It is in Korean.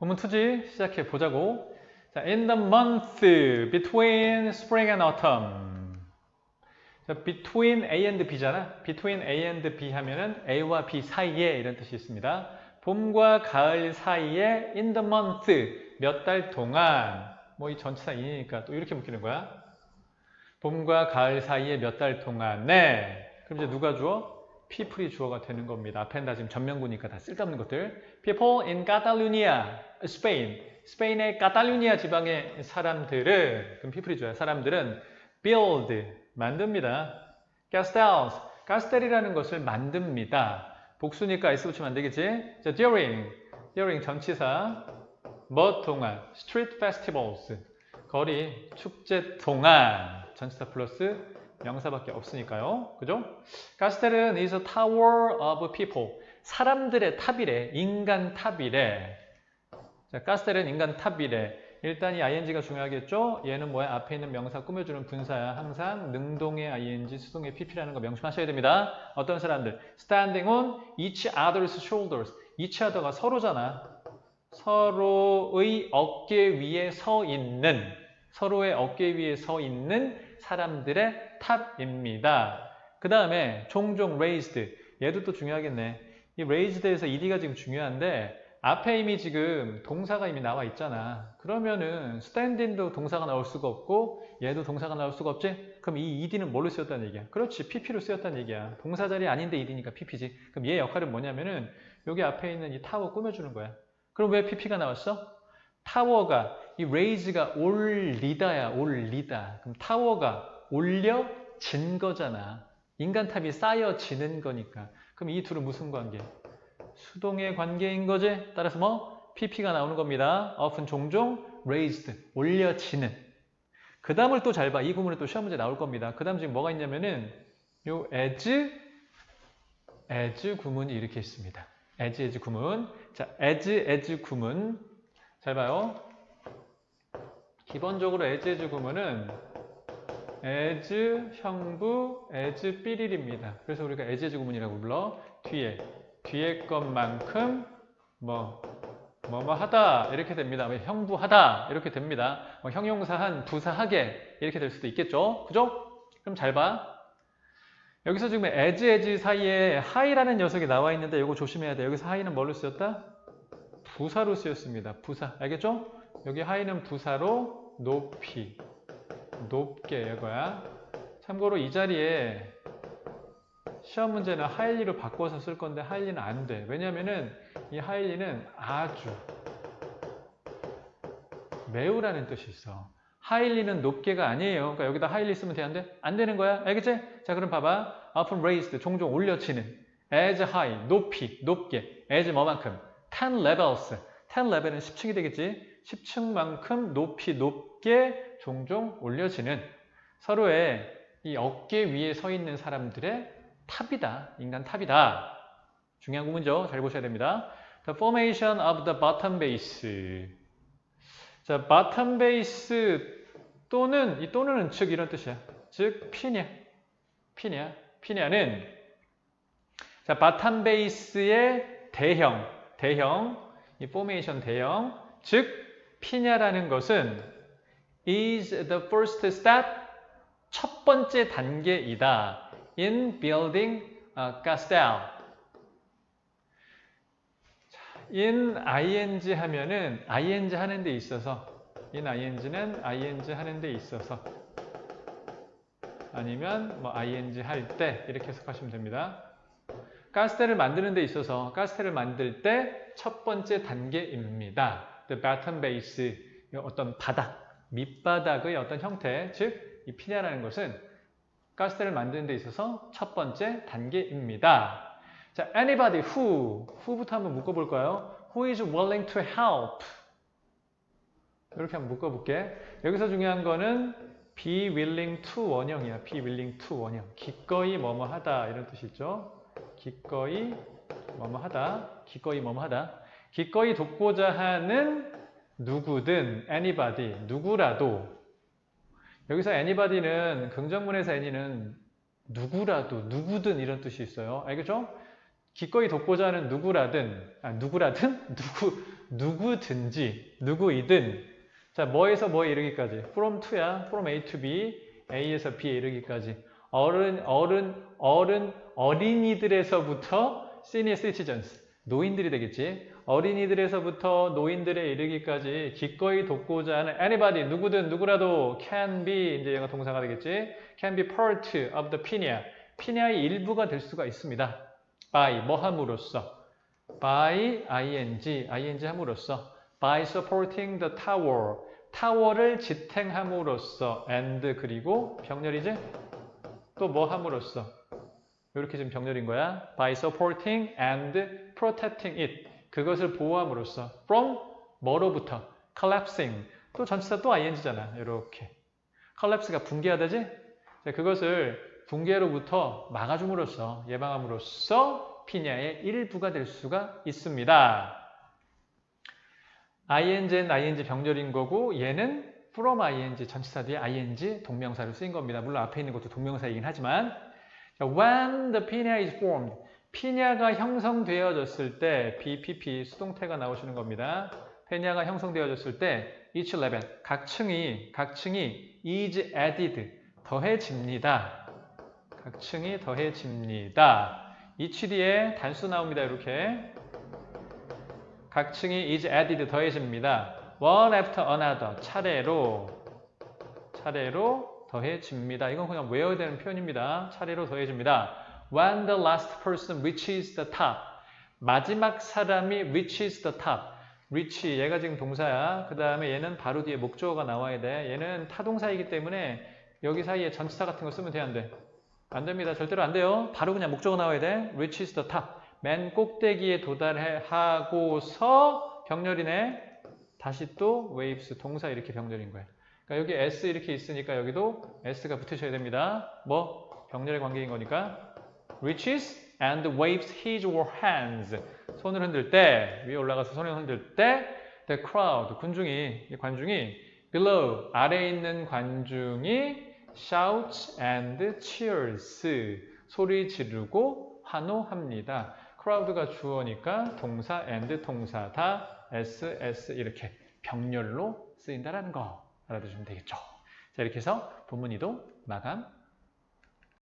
본문 투지 시작해 보자고. 자, in the month between spring and autumn. 자, between A and B잖아. between A and B 하면은 A와 B 사이에 이런 뜻이 있습니다. 봄과 가을 사이에 in the month 몇 달 동안 뭐 이 전치사 인이니까 또 이렇게 묶이는 거야. 봄과 가을 사이에 몇 달 동안에 그럼 이제 누가 주어? People이 주어가 되는 겁니다. 앞에는 다 지금 전명구니까 다 쓸데없는 것들. People in Catalonia, Spain. 스페인의 카탈루니아 지방의 사람들은 그럼 people이 주어야. 사람들은 build 만듭니다. castells castell이라는 것을 만듭니다. 복수니까 s 붙이면 안 되겠지? 자, during during 전치사 뭐 동안 street festivals 거리 축제 동안 전치사 플러스 명사밖에 없으니까요. 그죠? 카스텔은 is a tower of people. 사람들의 탑이래. 인간 탑이래. 자, 카스텔은 인간 탑이래. 일단 이 ing가 중요하겠죠? 얘는 뭐야? 앞에 있는 명사 꾸며주는 분사야. 항상 능동의 ing, 수동의 pp라는 거 명심하셔야 됩니다. 어떤 사람들? standing on each other's shoulders. each other가 서로잖아. 서로의 어깨 위에 서 있는 서로의 어깨 위에 서 있는 사람들의 탑입니다. 그 다음에 종종 raised 얘도 또 중요하겠네. 이 raised에서 ed가 지금 중요한데 앞에 이미 지금 동사가 이미 나와 있잖아. 그러면은 standin도 동사가 나올 수가 없고 얘도 동사가 나올 수가 없지? 그럼 이 ed는 뭘로 쓰였다는 얘기야? 그렇지, pp로 쓰였다는 얘기야. 동사 자리 아닌데 ed니까 pp지. 그럼 얘 역할은 뭐냐면은 여기 앞에 있는 이 타워 꾸며주는 거야. 그럼 왜 pp가 나왔어? 타워가 이 raise가 올리다야 올리다. 그럼 타워가 올려진 거잖아. 인간 탑이 쌓여지는 거니까. 그럼 이 둘은 무슨 관계? 수동의 관계인 거지. 따라서 뭐 pp가 나오는 겁니다. often 종종 raised 올려지는. 그 다음을 또 잘 봐. 이 구문은 또 시험 문제 나올 겁니다. 그 다음 지금 뭐가 있냐면은 요 as as 구문이 이렇게 있습니다. as as 구문. 자, as as 구문. 잘 봐요. 기본적으로 as as 구문은 as 형부 as 삐릴입니다. 그래서 우리가 as as 구문이라고 불러. 뒤에 뒤에 것만큼 뭐 뭐뭐 하다 이렇게 됩니다. 형부하다 이렇게 됩니다. 뭐 형용사한 부사하게 이렇게 될 수도 있겠죠. 그죠? 그럼 잘 봐. 여기서 지금 as as 사이에 하이라는 녀석이 나와 있는데 이거 조심해야 돼. 여기서 하이는 뭘로 쓰였다? 부사로 쓰였습니다. 부사. 알겠죠? 여기 하이는 부사로 높이 높게 이거야. 참고로 이 자리에 시험 문제는 하일리로 바꿔서 쓸 건데 하일리는 안 돼. 왜냐면은 이 하일리는 아주 매우라는 뜻이 있어. 하일리는 높게가 아니에요. 그러니까 여기다 하일리 쓰면 되는데 안 되는 거야. 알겠지? 자, 그럼 봐봐. often raised 종종 올려치는 as high 높이 높게 as 뭐만큼 10 levels 10 level은 10층이 되겠지. 10층만큼 높이 높게 종종 올려지는 서로의 이 어깨 위에 서 있는 사람들의 탑이다. 인간 탑이다. 중요한 구문죠. 잘 보셔야 됩니다. The formation of the bottom base. 자, bottom base 또는 이 또는은 즉 이런 뜻이야. 즉 피냐. 피냐. 피냐는 자, bottom base의 대형, 대형 이 formation 대형 즉 피냐라는 것은 is the first step 첫 번째 단계이다. in building a castle. in ing 하면은 ing 하는 데 있어서 in ing는 ing 하는 데 있어서 아니면 뭐 ing 할 때 이렇게 해석하시면 됩니다. 가스텔을 만드는 데 있어서 가스텔을 만들 때 첫 번째 단계입니다. The bottom base 어떤 바닥, 밑바닥의 어떤 형태, 즉 이 피냐라는 것은 가스텔을 만드는 데 있어서 첫 번째 단계입니다. 자, anybody who, who부터 한번 묶어볼까요? Who is willing to help? 이렇게 한번 묶어볼게. 여기서 중요한 거는 be willing to 원형이야. be willing to 원형. 기꺼이 뭐뭐 하다 이런 뜻이 있죠. 기꺼이 뭐뭐 하다. 기꺼이 뭐뭐 하다. 기꺼이 돕고자 하는 누구든 anybody 누구라도. 여기서 anybody는 긍정문에서 any는 누구라도 누구든 이런 뜻이 있어요. 알겠죠? 기꺼이 돕고자 하는 누구라든 아, 누구라든? 누구 누구든지 누구이든. 자 뭐에서 뭐에 이르기까지? from to야 from A to B A에서 B에 이르기까지. 어른 어른 어른 어린이들에서부터 senior citizens 노인들이 되겠지 어린이들에서부터 노인들에 이르기까지 기꺼이 돕고자 하는 anybody 누구든 누구라도 can be 이제 얘가 동사가 되겠지? can be part of the pinia. 피냐의 일부가 될 수가 있습니다. by 뭐 함으로써. by ing ing 함으로써. by supporting the tower. 타워를 지탱함으로써. and 그리고 병렬이지 또 뭐 함으로써. 이렇게 지금 병렬인 거야. by supporting and protecting it 그것을 보호함으로써 from 뭐로부터? collapsing. 또 전치사 또 ing잖아 이렇게. collapse가 붕괴하다지? 자, 그것을 붕괴로부터 막아줌으로써 예방함으로써 피냐의 일부가 될 수가 있습니다. ing는 ing 병렬인 거고 얘는 from ing 전치사 뒤에 ing 동명사로 쓰인 겁니다. 물론 앞에 있는 것도 동명사이긴 하지만. 자, when the pinya is formed 피냐가 형성되어졌을 때 BPP 수동태가 나오시는 겁니다. 피냐가 형성되어졌을 때 each level 각 층이 각 층이 is added 더해집니다. 각 층이 더해집니다. each 뒤에 단수 나옵니다. 이렇게 각 층이 is added 더해집니다. one after another 차례로 차례로 더해집니다. 이건 그냥 외워야 되는 표현입니다. 차례로 더해집니다. When the last person reaches the top. 마지막 사람이 reaches the top. reach 얘가 지금 동사야. 그 다음에 얘는 바로 뒤에 목적어가 나와야 돼. 얘는 타동사이기 때문에 여기 사이에 전치사 같은 거 쓰면 돼, 안 돼? 안 됩니다. 절대로 안 돼요. 바로 그냥 목적어 나와야 돼. reaches the top. 맨 꼭대기에 도달하고서 병렬이네. 다시 또 waves 동사 이렇게 병렬인 거야. 그러니까 여기 s 이렇게 있으니까 여기도 s가 붙으셔야 됩니다. 뭐 병렬의 관계인 거니까 reaches and waves his or hands 손을 흔들 때 위에 올라가서 손을 흔들 때 the crowd 군중이 이 관중이 below 아래에 있는 관중이 shouts and cheers 소리 지르고 환호합니다. crowd가 주어니까 동사 and 동사 다 s s 이렇게 병렬로 쓰인다라는 거 알아두시면 되겠죠. 자 이렇게 해서 본문 이도 마감